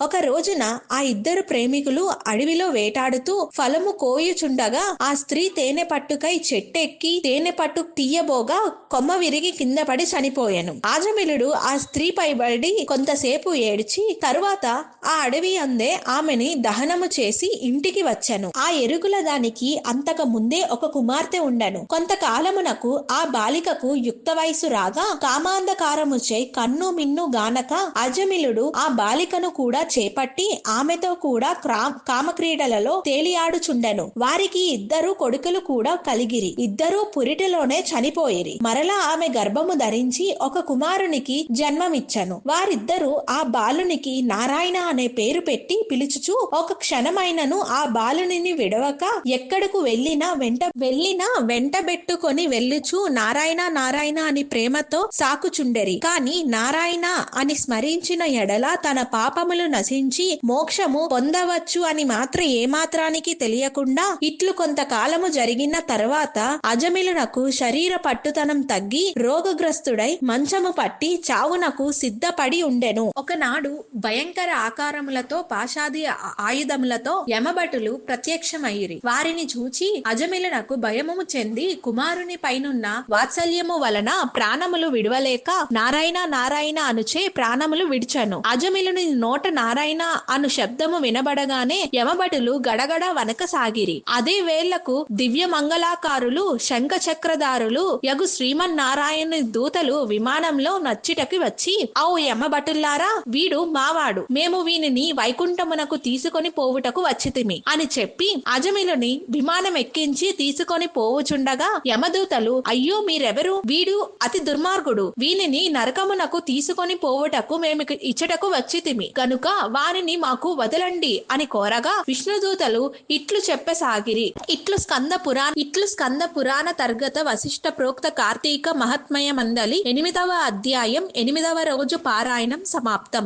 ఒక రోజున ఆ ఇద్దరు ప్రేమికులు అడవిలో వేటాడుతూ ఫలము కోయుచుండగా ఆ స్త్రీ తేనె పట్టుకై చెట్టెక్కి తేనె పట్టు తీయబోగా కొమ్మ విరిగి కింద పడి చనిపోయాను. ఆజమిలుడు ఆ స్త్రీ పైబడి కొంతసేపు ఏడ్చి తరువాత ఆ అడవి అందే ఆమెని దహనము చేసి ఇంటికి వచ్చాను. ఆ ఎరుగుల దానికి అంతకు ముందే ఒక కుమార్తె ఉండను. కొంతకాలమునకు ఆ బాలికకు యుక్త వయసు రాగా కామాంధకారముచే కన్ను మిన్ను గానక అజమిలుడు ఆ బాలికను కూడా చేపట్టి ఆమెతో కూడా కామక్రీడలలో తేలియాడుచుండెను. వారికి ఇద్దరు కొడుకులు కూడా కలిగిరి. ఇద్దరూ పురిటిలోనే చనిపోయిరి. మరలా ఆమె గర్భము ధరించి ఒక కుమారునికి జన్మమిచ్చను. వారిద్దరూ ఆ బాలునికి నారాయణ అనే పేరు పెట్టి పిలుచుచు ఒక క్షణమైనను ఆ బాలునిని విడవక ఎక్కడకు వెళ్ళినా వెంట వెళ్ళినా వెంటబెట్టుకొని వెళ్ళుచు నారాయణ నారాయణ అని ప్రేమతో సాకుచుండెరి. కాని నారాయణ అని స్మరించిన ఎడల తన పాపములు నశించి మోక్షము పొందవచ్చు అని మాత్రం ఏమాత్రానికి తెలియకుండా ఇట్లు కొంతకాలము జరిగిన తర్వాత అజమిలునకు శరీర పట్టుతనం తగ్గి రోగగ్రస్తుడై మంచము పట్టి చావునకు సిద్ధపడి ఉండెను. ఒకనాడు భయంకర ఆకారములతో పాషాది ఆయుధములతో యమభటులు ప్రత్యక్షమయ్యిరి వారిని చూచి అజమిలునకు భయము చెంది కుమారుని పైనున్న వాత్సల్యము వలన ప్రాణములు విడవలేక నారాయణ నారాయణ అనుచే ప్రాణములు విడిచను. అజమిలుని నోట నారాయణ అను శబ్దము వినబడగానే యమభటులు గడగడ వనకసాగిరి అదే వేళ్ళకు దివ్య మంగళాకారులు శంఖ చక్రధారులు యగు శ్రీమన్నారాయణ దూతలు విమానంలో నచ్చిటకి వచ్చి ఔ యమభటుల్లారా వీడు మావాడు. మేము వీనిని వైకుంఠమునకు తీసుకొని పోవుటకు వచ్చితిమి. అని చెప్పి అజమిలుని విమానం ఎక్కించి తీసుకొని పోవుచుండగా యమదూతలు అయ్యో మీరెవరు? వీడు అతి దుర్మార్గుడు. వీనిని నరకమునకు తీసుకొని పోవుటకు మేము ఇచ్చటకు వచ్చితిమి. కనుక వారిని మాకు వదలండి అని కోరగా విష్ణుదూతలు ఇట్లు చెప్పసాగిరి. ఇట్లు స్కంద పురాణ ఇట్లు స్కంద పురాణ తర్గత వశిష్ట ప్రోక్త కార్తీక మహాత్మయ మందలి ఎనిమిదవ అధ్యాయం ఎనిమిదవ రోజు పారాయణం సమాప్తం.